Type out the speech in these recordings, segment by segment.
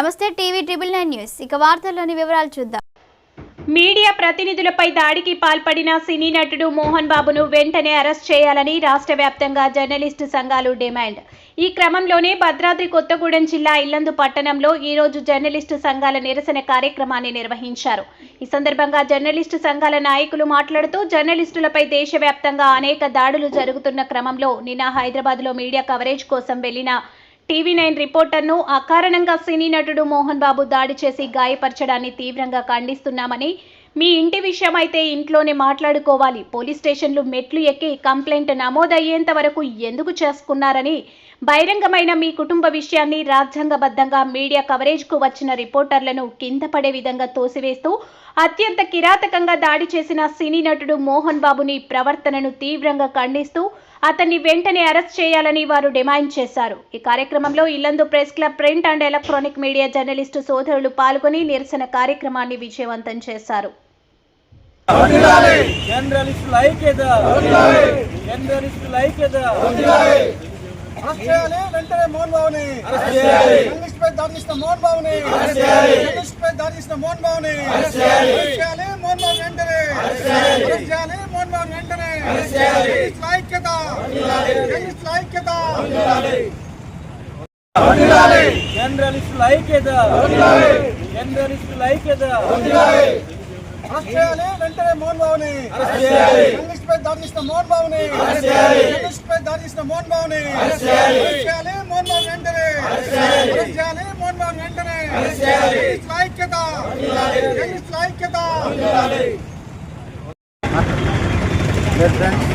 నమస్తే TV triple nine news. ఇక వార్తల్లోని వివరాలు చూద్దాం. మీడియా ప్రతినిధులపై దాడికి పాల్పడిన సినీ నటుడు మోహన్ బాబును వెంటనే అరెస్ట్ చేయాలని రాష్ట్ర వ్యాప్తంగా జర్నలిస్టు సంఘాలు డిమాండ్. ఈ క్రమంలోనే భద్రాద్రి కొత్తగూడెం జిల్లా ఇల్లందు పట్టణంలో ఈరోజు జర్నలిస్టు సంఘాల నిరసన కార్యక్రమాన్ని నిర్వహించారు. ఈ సందర్భంగా జర్నలిస్టు సంఘాల నాయకులు మాట్లాడుతూ జర్నలిస్టులపై దేశవ్యాప్తంగా అనేక దాడులు జరుగుతున్న క్రమంలో నిన్న హైదరాబాద్లో మీడియా కవరేజ్ కోసం వెళ్ళిన టీవీ నైన్ రిపోర్టర్ను అకారణంగా సినీ నటుడు మోహన్ బాబు దాడి చేసి గాయపరచడాన్ని తీవ్రంగా ఖండిస్తున్నామని మీ ఇంటి విషయం అయితే ఇంట్లోనే మాట్లాడుకోవాలి. పోలీస్ స్టేషన్లు మెట్లు ఎక్కి కంప్లైంట్ నమోదయ్యేంత వరకు ఎందుకు చేసుకున్నారని బహిరంగమైన మీ కుటుంబ విషయాన్ని రాజ్యాంగబద్ధంగా మీడియా కవరేజ్కు వచ్చిన రిపోర్టర్లను కింద పడే విధంగా తోసివేస్తూ అత్యంత కిరాతకంగా దాడి చేసిన సినీ నటుడు మోహన్ బాబుని ప్రవర్తనను తీవ్రంగా ఖండిస్తూ అతన్ని వెంటనే అరెస్ట్ చేయాలని వారు డిమాండ్ చేశారు ఈ కార్యక్రమంలో Yellandu press club print and electronic media journalist సోదరులు పాల్గొని నిరసన కార్యక్రమాన్ని విజయవంతం చేశారు అరెస్ట్ చేయాలి వెంటనే మోహన్ బాబుని అరెస్ట్ చేయాలి. జర్నలిస్ట్ పై దాడి చేసిన మోహన్ బాబుని అరెస్ట్ చేయాలి. జర్నలిస్ట్ పై దాడి చేసిన మోహన్ బాబుని అరెస్ట్ చేయాలి. అరెస్ట్ చేయాలి మోహన్ బాబు వెంటనే చేయాలి. అరెస్ట్ చేయాలి మోహన్ బాబు వెంటనే అరెస్ట్ చేయాలి. జర్నలిస్టుల ఐక్యత జర్నలిస్టుల ఐక్యత అరెస్ట్ చేయాలి వెంటనే మోహన్ బాబుని జర్నలిస్ట్ పై దాడి చేసిన మోహన్ బాబుని జర్నలిస్ట్ పై దాడి చేసిన మోహన్ బాబుని అరెస్ట్ చేయాలి. మోహన్ బాబు వెంటనే అరెస్ట్ చేయాలి మోహన్ బాబు వెంటనే జర్నలిస్టుల ఐక్యత జర్నలిస్టుల ఐక్యత డెడ్ ఫ్రెండ్స్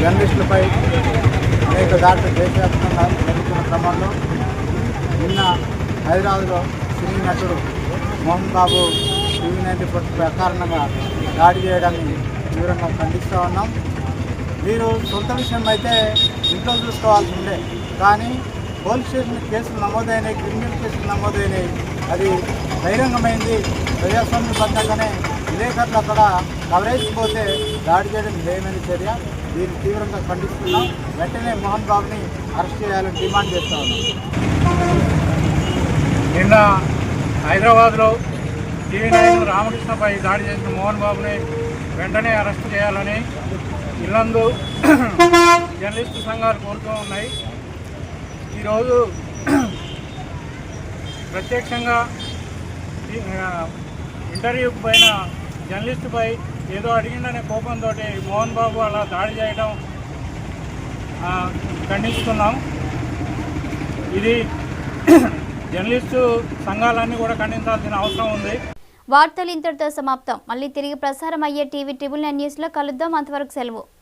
జర్నలిస్టులపై అనేక దాడులు దేశవ్యాప్తంగా జరుగుతున్న క్రమంలో నిన్న హైదరాబాద్లో సినీ నటుడు మోహన్ బాబు టీవీ నైన్టీ దాడి చేయడాన్ని తీవ్రంగా ఖండిస్తూ ఉన్నాం. మీరు సొంత విషయం అయితే ఇంట్లో చూసుకోవాల్సి ఉండే కానీ పోలీస్ స్టేషన్ కేసులు నమోదైనాయి క్రిమినల్ కేసులు నమోదైనాయి. అది బహిరంగమైంది. ప్రజాస్వామ్యబద్ధంగానే విలేకరులు అక్కడ కవరేజ్ పోతే దాడి చేయడం హేయమైన చర్య. దీన్ని తీవ్రంగా ఖండిస్తున్నాం. వెంటనే మోహన్ బాబుని అరెస్ట్ చేయాలని డిమాండ్ చేస్తా ఉన్నాం. నిన్న హైదరాబాద్లో టీవీ నైన్ రామకృష్ణపై దాడి చేసిన మోహన్ బాబుని వెంటనే అరెస్ట్ చేయాలని ఇల్లందు జర్నలిస్టు సంఘాలు కోరుతూ ఉన్నాయి. ఈరోజు ప్రత్యక్షంగా ఈ- ఇంటర్వ్యూకి పైన జర్నలిస్టుపై ఏదో అడిగిందనే కోపంతో మోహన్ బాబు అలా దాడి చేయడం ఆ, ఖండిస్తున్నాం. ఇది జర్నలిస్టు సంఘాలన్నీ కూడా ఖండించాల్సిన అవసరం ఉంది. వార్తలు ఇంతటితో సమాప్తం. మళ్ళీ తిరిగి ప్రసారం అయ్యే టీవీ ట్రిబుల్ నైన్ న్యూస్లో కలుద్దాం. అంతవరకు సెలవు.